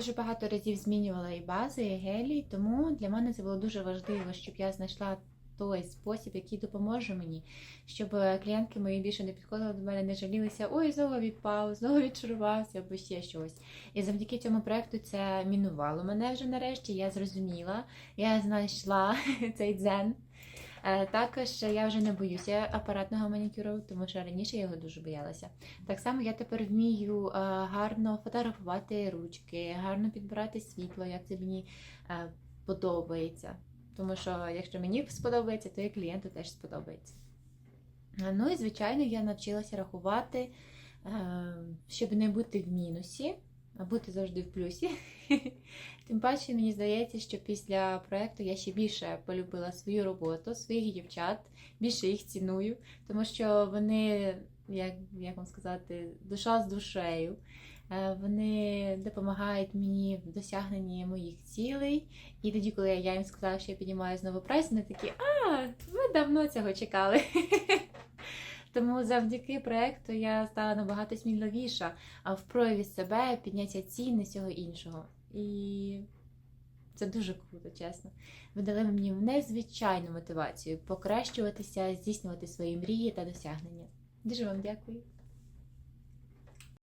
дуже багато разів змінювала і бази, і гелі, тому для мене це було дуже важливо, щоб я знайшла той спосіб, який допоможе мені, щоб клієнтки мої більше не підходили до мене, не жалілися, ой, знову відпав, знову відчарувався або ще щось. І завдяки цьому проекту це мінувало мене вже нарешті. Я зрозуміла, я знайшла цей дзен. Е, Також я вже не боюся апаратного манікюру, тому що раніше я його дуже боялася. Так само я тепер вмію е, гарно фотографувати ручки, гарно підбирати світло, як це мені е, подобається. Тому що якщо мені сподобається, то і клієнту теж сподобається. Ну і звичайно, я навчилася рахувати, щоб не бути в мінусі, бути завжди в плюсі. Тим паче, мені здається, що після проекту я ще більше полюбила свою роботу, своїх дівчат, більше їх ціную, тому що вони, як, як вам сказати, душа з душею. Е, Вони допомагають мені в досягненні моїх цілей. І тоді, коли я їм сказала, що я піднімаю знову прайс, вони такі, а, ми давно цього чекали. Тому завдяки проекту я стала набагато сміливіша в прояві себе, підняття цін і всього іншого. І це дуже круто, чесно. Ви дали мені незвичайну мотивацію покращуватися, здійснювати свої мрії та досягнення. Дуже вам дякую.